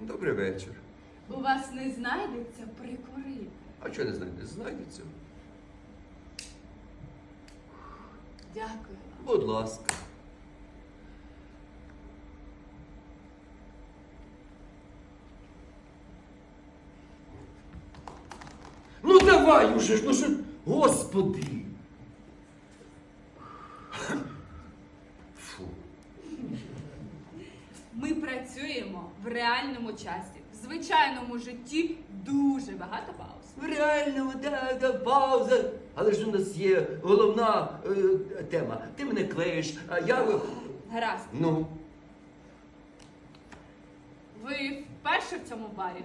Добрий вечір. У вас не знайдеться прикурити. А чого не знайдете? Знайдеться. Дякую вам. Будь ласка. Ну давай уже ж, ну що. Господи. Працюємо в реальному часі. В звичайному житті дуже багато пауз. В реальному, да, да, пауза. Але ж у нас є головна е, тема. Ти мене клеїш, а я. Гаразд. Ну, Ви вперше в цьому барі?